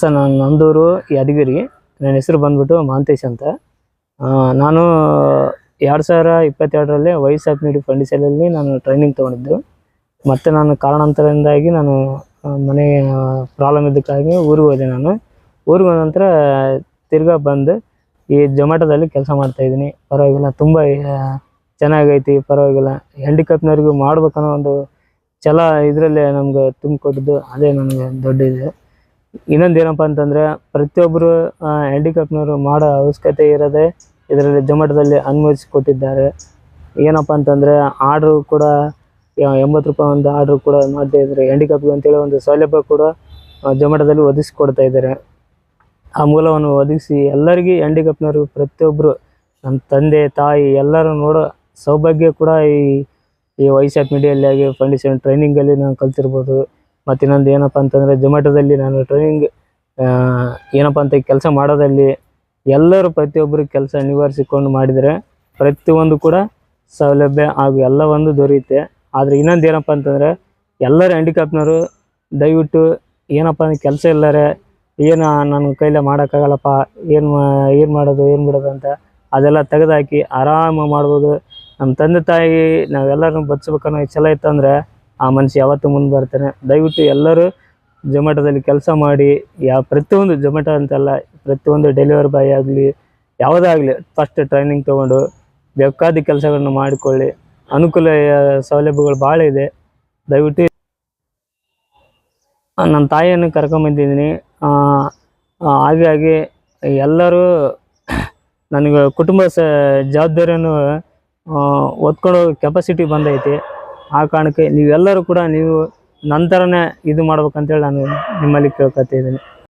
Sir, ನಾನು ನಂದೂರು ಯಾದಗಿರಿ. ನನ್ನ ಹೆಸರು ಬಂದ್ಬಿಟ್ಟು ಮಾಂತೇಶ್ ಅಂತ. ನಾನು ಎರಡು ಸಾವಿರ ಇಪ್ಪತ್ತೆರಡರಲ್ಲಿ ವೈಸ್ ಆಫ್ ನೀಡಿ ಫಂಡಿಸಲಲ್ಲಿ ನಾನು ಟ್ರೈನಿಂಗ್ ತೊಗೊಂಡಿದ್ದು. ಮತ್ತು ನಾನು ಕಾರಣಾಂತರದಿಂದಾಗಿ ನಾನು ಮನೆ ಪ್ರಾಬ್ಲಮ್ ಇದ್ದಕ್ಕಾಗಿ ಊರಿಗೆ ಹೋದೆ ನಾನು. ಊರಿಗೆ ಹೋದ ನಂತರ ತಿರ್ಗಾ ಬಂದು ಈ ಜೊಮ್ಯಾಟೋದಲ್ಲಿ ಕೆಲಸ ಮಾಡ್ತಾಯಿದ್ದೀನಿ ಪರವಾಗಿಲ್ಲ, ತುಂಬ ಚೆನ್ನಾಗೈತಿ, ಪರವಾಗಿಲ್ಲ. ಹ್ಯಾಂಡಿಕ್ಯಾಪ್ನವ್ರಿಗೂ ಮಾಡ್ಬೇಕನ್ನೋ ಒಂದು ಛಲ ಇದರಲ್ಲೇ ನಮ್ಗೆ ತುಂಬಿಕೊಟ್ಟಿದ್ದು. ಅದೇ ನನಗೆ ದೊಡ್ಡ ಇದು. ಇನ್ನೊಂದು ಏನಪ್ಪ ಅಂತಂದರೆ ಪ್ರತಿಯೊಬ್ಬರು ಹ್ಯಾಂಡಿಕ್ಯಾಪ್ನವರು ಮಾಡೋ ಅವಶ್ಯಕತೆ ಇರೋದೇ ಇದರಲ್ಲಿ ಜೊಮ್ಯಾಟೋದಲ್ಲಿ ಅನ್ವಯಿಸಿಕೊಟ್ಟಿದ್ದಾರೆ ಏನಪ್ಪ ಅಂತಂದರೆ ಆರ್ಡ್ರು ಕೂಡ ಎಂಬತ್ತು ರೂಪಾಯಿ ಒಂದು ಆರ್ಡ್ರು ಕೂಡ ಮಾಡ್ತಾ ಇದ್ದಾರೆ. ಹ್ಯಾಂಡಿಕ್ಯಾಪ್ಗೆ ಅಂತೇಳಿ ಒಂದು ಸೌಲಭ್ಯ ಕೂಡ ಜೊಮ್ಯಾಟೋದಲ್ಲಿ ಒದಗಿಸ್ಕೊಡ್ತಾ ಇದ್ದಾರೆ. ಆ ಮೂಲವನ್ನು ಒದಗಿಸಿ ಎಲ್ಲರಿಗೂ ಹ್ಯಾಂಡಿಕ್ಯಾಪ್ನವರು ಪ್ರತಿಯೊಬ್ಬರು ನಮ್ಮ ತಂದೆ, ತಾಯಿ, ಎಲ್ಲರೂ ನೋಡೋ ಸೌಭಾಗ್ಯ ಕೂಡ ಈ ಈ ವೈಸ್ ಆಫ್ ಮೀಡಿಯಲ್ಲಿ ಆಗಿ ಫೌಂಡೇಶನ್ ಟ್ರೈನಿಂಗಲ್ಲಿ ನಾನು ಕಲ್ತಿರ್ಬೋದು. ಮತ್ತು ಇನ್ನೊಂದು ಏನಪ್ಪ ಅಂತಂದರೆ ಜೊಮ್ಯಾಟೋದಲ್ಲಿ ನಾನು ಟ್ರೈನಿಂಗ್ ಏನಪ್ಪ ಅಂತ ಕೆಲಸ ಮಾಡೋದಲ್ಲಿ ಎಲ್ಲರೂ ಪ್ರತಿಯೊಬ್ಬರು ಕೆಲಸ ನಿವಾರಿಸಿಕೊಂಡು ಮಾಡಿದರೆ ಪ್ರತಿಯೊಂದು ಕೂಡ ಸೌಲಭ್ಯ ಹಾಗೂ ಎಲ್ಲವೊಂದು ದೊರೆಯುತ್ತೆ. ಆದರೆ ಇನ್ನೊಂದು ಏನಪ್ಪ ಅಂತಂದರೆ ಎಲ್ಲರೂ ಹ್ಯಾಂಡಿಕ್ಯಾಪ್ನವರು ದಯವಿಟ್ಟು ಏನಪ್ಪ ಕೆಲಸ ಇಲ್ಲರೆ, ಏನು ನನ್ನ ಕೈಲೇ ಮಾಡೋಕ್ಕಾಗಲ್ಲಪ್ಪ, ಏನು ಏನು ಮಾಡೋದು, ಏನು ಬಿಡೋದು ಅಂತ ಅದೆಲ್ಲ ತೆಗೆದುಹಾಕಿ ಆರಾಮ ಮಾಡ್ಬೋದು. ನಮ್ಮ ತಂದೆ ತಾಯಿ ನಾವೆಲ್ಲರನ್ನು ಬದುಕ್ಬೇಕನ್ನೋ ಛಲ ಇತ್ತಂದರೆ ಆ ಮನುಷ್ಯ ಯಾವತ್ತೂ ಮುಂದೆ ಬರ್ತಾನೆ. ದಯವಿಟ್ಟು ಎಲ್ಲರೂ ಜೊಮ್ಯಾಟೋದಲ್ಲಿ ಕೆಲಸ ಮಾಡಿ ಯಾವ ಪ್ರತಿಯೊಂದು ಜೊಮ್ಯಾಟೋ ಅಂತಲ್ಲ, ಪ್ರತಿಯೊಂದು ಡೆಲಿವರಿ ಬಾಯ್ ಆಗಲಿ ಯಾವುದೇ ಆಗಲಿ ಫಸ್ಟ್ ಟ್ರೈನಿಂಗ್ ತೊಗೊಂಡು ಬೇಕಾದ ಕೆಲಸಗಳನ್ನು ಮಾಡಿಕೊಳ್ಳಿ. ಅನುಕೂಲ ಸೌಲಭ್ಯಗಳು ಭಾಳ ಇದೆ. ದಯವಿಟ್ಟು ನನ್ನ ತಾಯಿಯನ್ನು ಕರ್ಕೊಂಬಂದಿದ್ದೀನಿ. ಹಾಗಾಗಿ ಎಲ್ಲರೂ ನನಗೆ ಕುಟುಂಬ ಸ, ಜವಾಬ್ದಾರಿಯನ್ನು ಒತ್ಕೊಳ್ಳೋ ಕೆಪಾಸಿಟಿ ಬಂದೈತಿ. ಆ ಕಾರಣಕ್ಕೆ ನೀವೆಲ್ಲರೂ ಕೂಡ ನೀವು ನಂತರನೇ ಇದು ಮಾಡ್ಬೇಕಂತೇಳಿ ನಾನು ನಿಮ್ಮಲ್ಲಿ ಕೇಳ್ಕೊತಿದ್ದೀನಿ